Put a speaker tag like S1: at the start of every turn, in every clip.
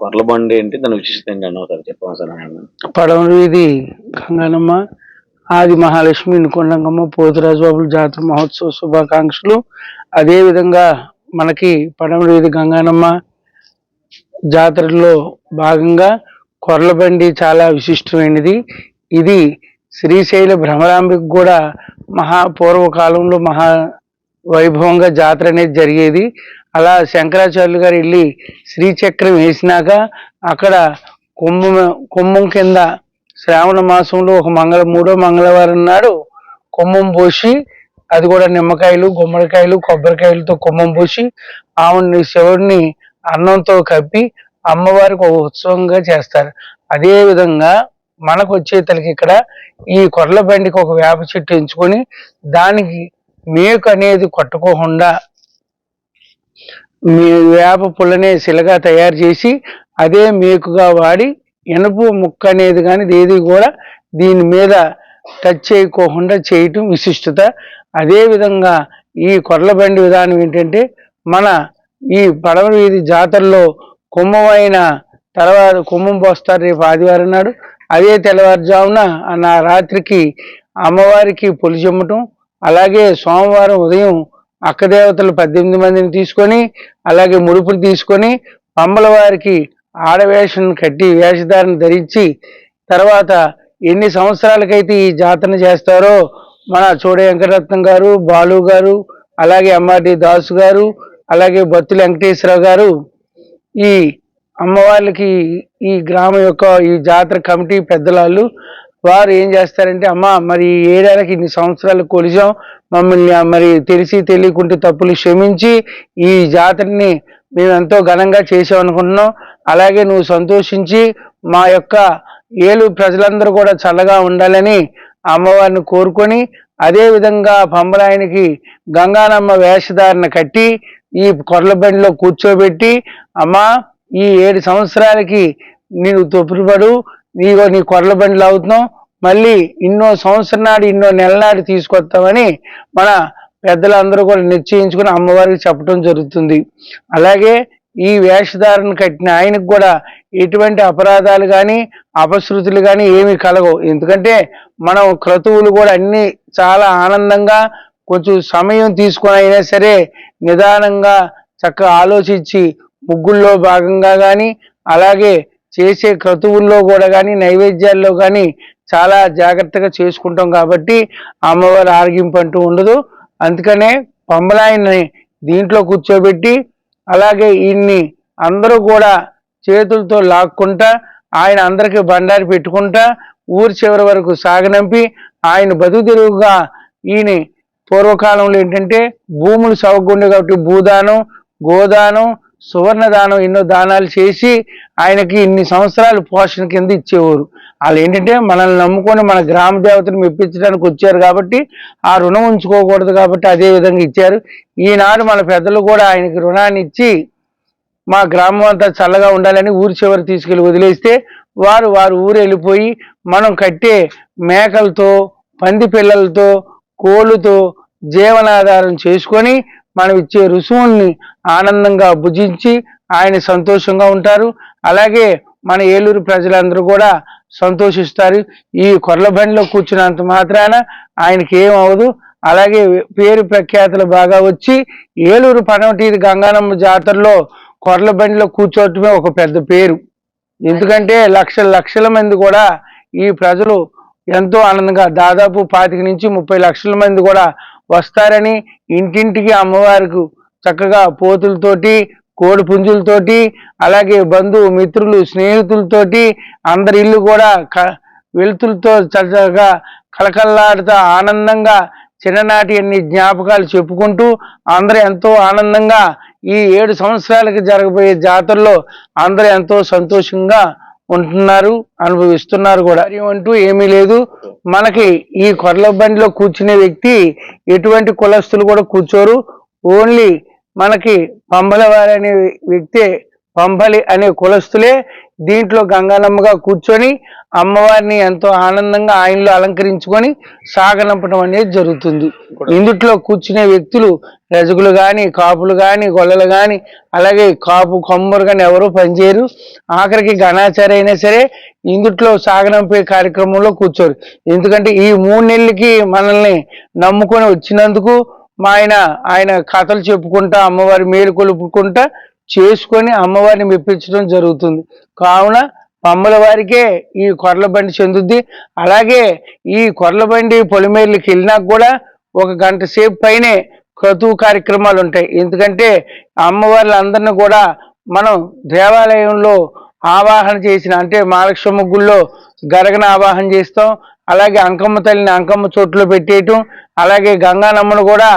S1: కొర్ల బండి ఏంటి దాని విశిష్టత ఏంటి ఒకసారి చెప్పండి
S2: పడవలు ఇది గంగానమ్మ ఆది మహాలక్ష్మి కొండంగమ్మ పోతురాజు బాబుల జాతర మహోత్సవ శుభాకాంక్షలు. అదేవిధంగా మనకి పడమలు ఇది గంగానమ్మ జాతరలో భాగంగా కొర్లబండి చాలా విశిష్టమైనది. ఇది శ్రీశైల భ్రమరాంబికి కూడా మహా పూర్వకాలంలో మహా వైభవంగా జాతర అనేది జరిగేది. అలా శంకరాచార్యులు గారు వెళ్ళి శ్రీచక్రం వేసినాక అక్కడ కుంభం కుంభం కింద శ్రావణ మాసంలో ఒక మంగళ మూడో మంగళవారం నాడు కుంభం పోసి అది కూడా నిమ్మకాయలు గుమ్మడికాయలు కొబ్బరికాయలతో కుంభం పోసి ఆవిడ్ని శివుడిని అన్నంతో కప్పి అమ్మవారికి ఒక ఉత్సవంగా చేస్తారు. అదే విధంగా మనకు వచ్చేతలకి ఇక్కడ ఈ కొర్ల బండికి ఒక వేప చెట్టు ఎంచుకొని దానికి మేకు అనేది కొట్టుకోకుండా మీ వేప పుల్లనే శిలగా తయారు చేసి అదే మేకుగా వాడి ఇనుపు ముక్క అనేది కానీ ఏది కూడా దీని మీద టచ్ చేయకోకుండా చేయటం విశిష్టత. అదేవిధంగా ఈ కొర్లబండి విధానం ఏంటంటే మన ఈ పడవ వీధి జాతరలో కుమ్మమైన తర్వాత కుంభం పోస్తారు రేపు ఆదివారం నాడు. అదే తెల్లవారుజామున ఆ నా రాత్రికి అమ్మవారికి పొలిచెమ్మటం అలాగే సోమవారం ఉదయం అక్కదేవతలు పద్దెనిమిది మందిని తీసుకొని అలాగే ముడుపులు తీసుకొని పంబల వారికి ఆడవేషం కట్టి వేషధారణ ధరించి తర్వాత ఎన్ని సంవత్సరాలకైతే ఈ జాతర చేస్తారో మన చోడ వెంకటరత్నం గారు బాలు గారు అలాగే అమ్మాటి దాసు గారు అలాగే బత్తుల వెంకటేశ్వరరావు గారు ఈ అమ్మవార్లకి ఈ గ్రామం యొక్క ఈ జాతర కమిటీ పెద్దలాళ్ళు వారు ఏం చేస్తారంటే అమ్మ మరి ఈ ఏడాదికి ఇన్ని సంవత్సరాలు కొలిచాం. మమ్మల్ని మరి తెలిసి తెలియకుంటే తప్పులు క్షమించి ఈ జాతరని మేము ఎంతో ఘనంగా చేసాం అనుకుంటున్నాం. అలాగే నువ్వు సంతోషించి మా యొక్క ఏలు ప్రజలందరూ కూడా చల్లగా ఉండాలని అమ్మవారిని కోరుకొని అదేవిధంగా పంబలాయనికి పంబరాయనికి గంగానమ్మ వేషధారణ కట్టి ఈ కొరల బండిలో కూర్చోబెట్టి అమ్మా ఈ ఏడు సంవత్సరాలకి నీవు తొప్పుడుపడు నీగో నీ కొర్ల బండిలో అవుతున్నాం. మళ్ళీ ఇన్నో సంవత్సరం నాడు ఇన్నో నెల నాడు తీసుకొస్తామని మన పెద్దలందరూ కూడా నిశ్చయించుకుని అమ్మవారికి చెప్పడం జరుగుతుంది. అలాగే ఈ వేషధారణ కట్టిన ఆయనకు కూడా ఎటువంటి అపరాధాలు కానీ అపశృతులు కానీ ఏమీ కలగవు. ఎందుకంటే మనం క్రతువులు కూడా అన్ని చాలా ఆనందంగా కొంచెం సమయం తీసుకొని అయినా సరే నిదానంగా చక్కగా ఆలోచించి ముగ్గుల్లో భాగంగా కానీ అలాగే చేసే క్రతువుల్లో కూడా కానీ నైవేద్యాల్లో కానీ చాలా జాగ్రత్తగా చేసుకుంటాం కాబట్టి అమ్మవారి ఆరోగ్యం అంటూ ఉండదు. అందుకనే పంబలాయన్ని దీంట్లో కూర్చోబెట్టి అలాగే ఈయన్ని అందరూ కూడా చేతులతో లాక్కుంటా ఆయన అందరికి బండారి పెట్టుకుంటా ఊరి చివరి వరకు సాగనంపి ఆయన బతుకు తెరువుగా ఈయన పూర్వకాలంలో ఏంటంటే భూములు సవగుండే కాబట్టి భూదానం గోదానం సువర్ణ దానం ఎన్నో దానాలు చేసి ఆయనకి ఇన్ని సంవత్సరాలు పోషణ కింద ఇచ్చేవారు. వాళ్ళు ఏంటంటే మనల్ని నమ్ముకొని మన గ్రామ దేవతను మెప్పించడానికి వచ్చారు కాబట్టి ఆ రుణం ఉంచుకోకూడదు కాబట్టి అదే విధంగా ఇచ్చారు. ఈనాడు మన పెద్దలు కూడా ఆయనకి రుణాన్ని ఇచ్చి మా గ్రామం అంతా చల్లగా ఉండాలని ఊరి చివరి తీసుకెళ్ళి వదిలేస్తే వారు వారు ఊరు వెళ్ళిపోయి మనం కట్టే మేకలతో పంది పిల్లలతో కోళ్ళతో జీవనాధారం చేసుకొని మనం ఇచ్చే రుసుముల్ని ఆనందంగా భుజించి ఆయన సంతోషంగా ఉంటారు. అలాగే మన ఏలూరు ప్రజలందరూ కూడా సంతోషిస్తారు. ఈ కొర్ల బండిలో కూర్చున్నంత మాత్రాన ఆయనకి ఏం అవ్వదు అలాగే పేరు ప్రఖ్యాతులు బాగా వచ్చి ఏలూరు పనవటీది గంగానమ్మ జాతరలో కొర్ల బండిలో కూర్చోవటమే ఒక పెద్ద పేరు. ఎందుకంటే లక్షల లక్షల మంది కూడా ఈ ప్రజలు ఎంతో ఆనందంగా దాదాపు పాతిక నుంచి ముప్పై లక్షల మంది కూడా వస్తారని ఇంటింటికి అమ్మవారికి చక్కగా పోతులతోటి కోడి పుంజులతోటి అలాగే బంధువు మిత్రులు స్నేహితులతోటి అందరి ఇల్లు కూడా క వెలుతులతో చక్కగా కలకల్లాడుతూ ఆనందంగా చిన్ననాటి అన్ని జ్ఞాపకాలు చెప్పుకుంటూ అందరూ ఎంతో ఆనందంగా ఈ ఏడు సంవత్సరాలకి జరగబోయే జాతరలో అందరూ ఎంతో సంతోషంగా ఉంటున్నారు అనుభవిస్తున్నారు కూడా. అంటూ ఏమీ లేదు. మనకి ఈ కొర్ల బండిలో కూర్చునే వ్యక్తి ఎటువంటి కులస్తులు కూడా కూర్చోరు. ఓన్లీ మనకి పంబలవారి అనే వ్యక్తే పంబలి అనే కులస్తులే. దీంట్లో గంగానమ్మగా కూర్చొని అమ్మవారిని ఎంతో ఆనందంగా ఆయనలో అలంకరించుకొని సాగనంపడం అనేది జరుగుతుంది. ఇందుట్లో కూర్చునే వ్యక్తులు రజకులు కానీ కాపులు కానీ గొల్లలు కానీ అలాగే కాపు కొమ్మరు కానీ ఎవరు పనిచేయరు. ఆఖరికి గణాచారి అయినా సరే ఇందుట్లో సాగనంపే కార్యక్రమంలో కూర్చోరు. ఎందుకంటే ఈ మూడు నెలలకి మనల్ని నమ్ముకొని వచ్చినందుకు మా ఆయన ఆయన కథలు చెప్పుకుంటా అమ్మవారి మేలు కొలుపుకుంటా చేసుకొని అమ్మవారిని మెప్పించడం జరుగుతుంది. కావున పమ్మల వారికే ఈ కొరల బండి చెందుద్ది. అలాగే ఈ కొరల బండి పొలిమేర్లకి వెళ్ళినా కూడా ఒక గంట సేపు పైనే క్రతువు కార్యక్రమాలు ఉంటాయి. ఎందుకంటే అమ్మవార్లందరినీ కూడా మనం దేవాలయంలో ఆవాహన చేసిన అంటే మహాలక్ష్మ గుళ్ళో గరగన ఆవాహన చేస్తాం. అలాగే అంకమ్మ తల్లిని అంకమ్మ చోట్లో పెట్టేయటం. అలాగే గంగానమ్మను కూడా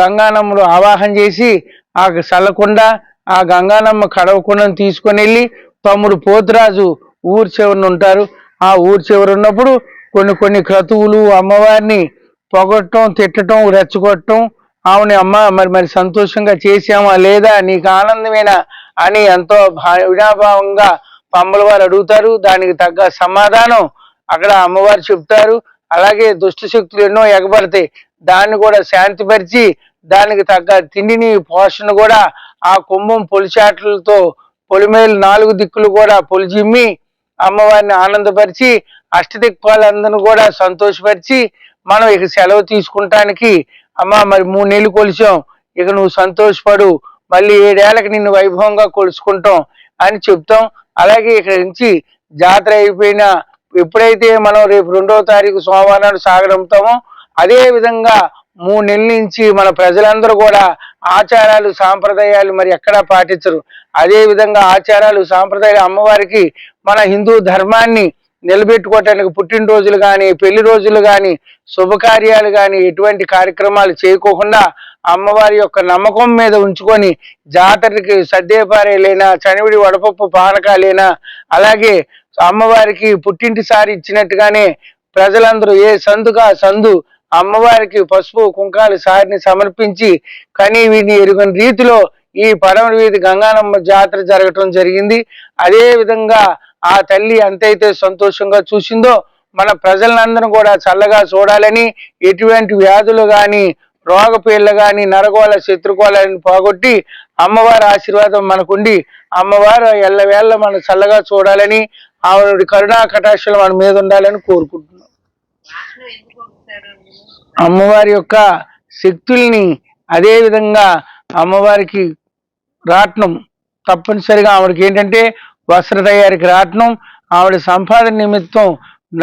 S2: గంగానమ్మను ఆవాహన చేసి ఆ చల్లకుండా ఆ గంగానమ్మ కడవకుండను తీసుకొని వెళ్ళి తమ్ముడు పోతురాజు ఊరు చివరన ఉంటారు. ఆ ఊరు చివర ఉన్నప్పుడు కొన్ని కొన్ని క్రతువులు అమ్మవారిని పొగట్టం తిట్టడం రెచ్చగొట్టడం ఆమెని అమ్మ మరి మరి సంతోషంగా చేసామా లేదా నీకు ఆనందమేనా అని ఎంతో విడాభావంగా వినాభావంగా పమ్మల వారు అడుగుతారు. దానికి తగ్గ సమాధానం అక్కడ అమ్మవారు చెప్తారు. అలాగే దుష్ట శక్తులు ఎన్నో ఎగబడతాయి. దాన్ని కూడా శాంతిపరిచి దానికి తగ్గ తిండిని పోషణ కూడా ఆ కుంభం పొలిచాట్లతో పొలిమేలు నాలుగు దిక్కులు కూడా పొలిజిమ్మి అమ్మవారిని ఆనందపరిచి అష్టదిక్పాలందరిని కూడా సంతోషపరిచి మనం ఇక సెలవు తీసుకుంటానికి అమ్మ మరి మూడు నెలలు కొలిచాం. ఇక నువ్వు సంతోషపడు. మళ్ళీ ఏడేళ్ళకి నిన్ను వైభవంగా కొలుసుకుంటాం అని చెప్తాం. అలాగే ఇక్కడ నుంచి జాతర అయిపోయిన ఎప్పుడైతే మనం రేపు రెండవ తారీఖు సోమవారం నాడు సాగడంతామో అదే విధంగా మూడు నెలల నుంచి మన ప్రజలందరూ కూడా ఆచారాలు సాంప్రదాయాలు మరి ఎక్కడా పాటించరు. అదే విధంగా ఆచారాలు సాంప్రదాయాలు అమ్మవారికి మన హిందూ ధర్మాన్ని నిలబెట్టుకోవటానికి పుట్టినరోజులు కానీ పెళ్ళి రోజులు కానీ శుభకార్యాలు కానీ ఎటువంటి కార్యక్రమాలు చేయకోకుండా అమ్మవారి యొక్క నమ్మకం మీద ఉంచుకొని జాతరకి సద్దేపారేలైనా చనివిడి వడపప్పు పానకాలైనా అలాగే అమ్మవారికి పుట్టింటిసారి ఇచ్చినట్టుగానే ప్రజలందరూ ఏ సందుగా సందు అమ్మవారికి పసుపు కుంకాలు సారిని సమర్పించి కని వీటిని ఎరుగని రీతిలో ఈ పడమల వీధి గంగానమ్మ జాతర జరగటం జరిగింది. అదే విధంగా ఆ తల్లి ఎంతైతే సంతోషంగా చూసిందో మన ప్రజలందరూ కూడా చల్లగా చూడాలని ఎటువంటి వ్యాధులు గాని రోగపీళ్ళ గాని నరగోళ శత్రుకోళాలను పోగొట్టి అమ్మవారి ఆశీర్వాదం మనకుండి అమ్మవారు ఎల్లవేళ్ళ మనం చల్లగా చూడాలని ఆవిడ కరుణా కటాక్షలు మన మీద ఉండాలని కోరుకుంటున్నాం. అమ్మవారి యొక్క శక్తుల్ని అదే విధంగా అమ్మవారికి రాట్నం తప్పనిసరిగా ఆవిడకి ఏంటంటే వస్త్ర తయారీకి రాట్నం ఆవిడ సంపాదన నిమిత్తం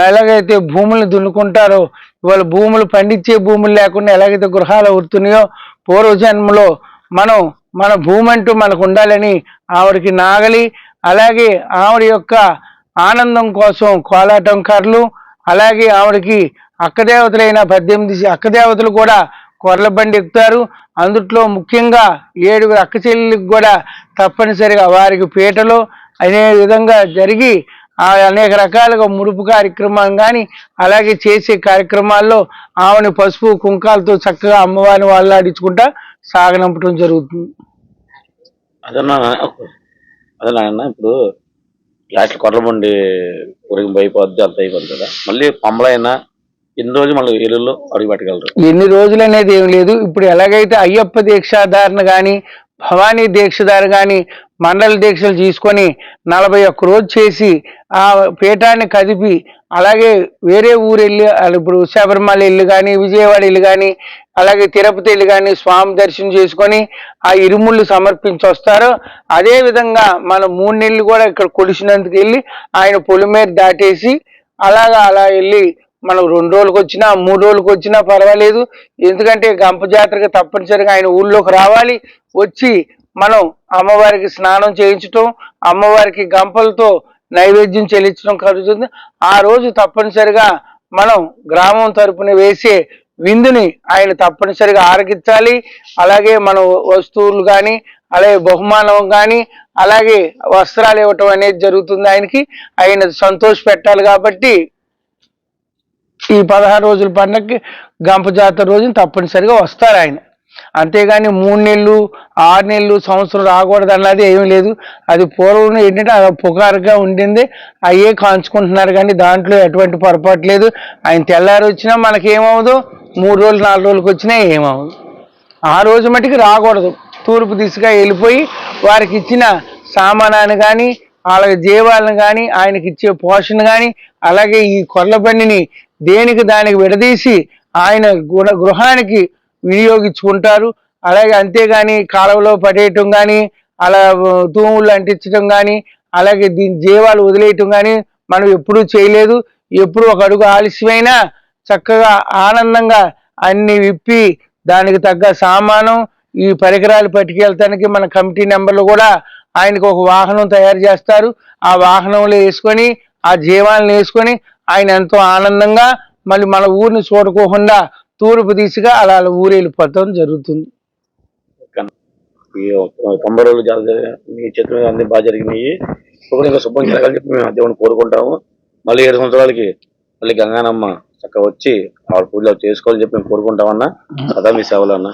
S2: ఎలాగైతే భూములు దున్నుకుంటారో ఇవాళ భూములు పండించే భూములు లేకుండా ఎలాగైతే గృహాలు అవుతున్నాయో పూర్వజన్మలో మనం మన భూమి అంటూ మనకు ఉండాలని ఆవిడకి నాగలి అలాగే ఆవిడ యొక్క ఆనందం కోసం కోలాటంకారులు అలాగే ఆవిడకి అక్కదేవతలైన పద్దెనిమిది అక్కదేవతలు కూడా కొర్ల బండి ఎక్కుతారు. అందుట్లో ముఖ్యంగా ఏడుగురు అక్క చెల్లెళ్ళకి కూడా తప్పనిసరిగా వారికి పీటలు అనే విధంగా జరిగి అనేక రకాలుగా ముడుపు కార్యక్రమం కానీ అలాగే చేసే కార్యక్రమాల్లో ఆమెను పసుపు కుంకాలతో చక్కగా అమ్మవారిని వాళ్ళాడించుకుంటా సాగనంపడం జరుగుతుంది.
S1: అదన్నా అదే ఇప్పుడు లాస్ట్ కొర్రబండి ఊరికి అయిపోద్ది అంత అయిపోద్ది కదా. మళ్ళీ పంబలైనా ఎన్ని రోజులు మళ్ళీ ఏలుల్లో అడుగుపెట్టగలరు
S2: ఎన్ని రోజులు అనేది ఏం లేదు. ఇప్పుడు ఎలాగైతే అయ్యప్ప దీక్షాధారణ కానీ భవానీ దీక్షధార కానీ మండల దీక్షలు తీసుకొని నలభై ఒక్క రోజు చేసి ఆ పీఠాన్ని కదిపి అలాగే వేరే ఊరు వెళ్ళి ఇప్పుడు శబరిమల ఇల్లు కానీ విజయవాడ ఇల్లు కానీ అలాగే తిరుపతి ఇల్లు కానీ స్వామి దర్శనం చేసుకొని ఆ ఇరుముళ్ళు సమర్పించి వస్తారు. అదేవిధంగా మన మూడు నెలలు కూడా ఇక్కడ కొలిసినందుకు వెళ్ళి ఆయన పొలిమేర దాటేసి అలాగా అలా వెళ్ళి మనం రెండు రోజులకు వచ్చినా మూడు రోజులకు వచ్చినా పర్వాలేదు. ఎందుకంటే గంప జాతరగా తప్పనిసరిగా ఆయన ఊళ్ళోకి రావాలి. వచ్చి మనం అమ్మవారికి స్నానం చేయించటం అమ్మవారికి గంపలతో నైవేద్యం చెల్లించడం కలుగుతుంది. ఆ రోజు తప్పనిసరిగా మనం గ్రామం తరపున వేసే విందుని ఆయన తప్పనిసరిగా ఆరగించాలి. అలాగే మన వస్తువులు కానీ అలాగే బహుమానం కానీ అలాగే వస్త్రాలు ఇవ్వటం అనేది జరుగుతుంది ఆయనకి. ఆయన సంతోష పెట్టాలి కాబట్టి ఈ పదహారు రోజుల పండగకి గంప జాతర రోజున తప్పనిసరిగా వస్తారు ఆయన. అంతేగాని మూడు నెలలు ఆరు నెలలు సంవత్సరం రాకూడదు అన్నది ఏమీ లేదు. అది పూర్వం ఏంటంటే అది పుకారుగా ఉండింది. అయ్యే కాంచుకుంటున్నారు కానీ దాంట్లో ఎటువంటి పొరపాటు లేదు. ఆయన తెల్లారి వచ్చినా మనకేమవదు మూడు రోజులు నాలుగు రోజులకు వచ్చినా ఏమవదు ఆ రోజు మటుకు రాకూడదు. తూర్పు దిశగా వెళ్ళిపోయి వారికి ఇచ్చిన సామానాన్ని కానీ అలాగే జీవాలను కానీ ఆయనకి ఇచ్చే పోషణ కానీ అలాగే ఈ కొర్ల బండిని దేనికి దానికి విడదీసి ఆయన గుణ గృహానికి వినియోగించుకుంటారు. అలాగే అంతేగాని కాలువలో పడేయటం కానీ అలా తూములు అంటించడం కానీ అలాగే దీని జీవాలు వదిలేయటం కానీ మనం ఎప్పుడూ చేయలేదు. ఎప్పుడు ఒక అడుగు ఆలస్యమైనా చక్కగా ఆనందంగా అన్ని విప్పి దానికి తగ్గ సామానం ఈ పరికరాలు పట్టుకెళ్తానికి మన కమిటీ నెంబర్లు కూడా ఆయనకు ఒక వాహనం తయారు చేస్తారు. ఆ వాహనంలో వేసుకొని ఆ జీవాలను వేసుకొని ఆయన ఎంతో ఆనందంగా మళ్ళీ మన ఊరిని చూడకోకుండా తూర్పు దిశగా అలా అలా ఊరు వెళ్ళిపోతాం జరుగుతుంది.
S1: తొంభై రోజులు మీ చేతుల మీద అన్ని బాగా జరిగినాయి. శుభ్రం జరగాలని చెప్పి మేము దేవుని కోరుకుంటాము. మళ్ళీ ఏడు సంవత్సరాలకి మళ్ళీ గంగానమ్మ చక్కగా వచ్చి ఆవిడ పూజలు చేసుకోవాలని చెప్పి మేము కోరుకుంటామన్నా. కదా మీ సేవలు అన్న.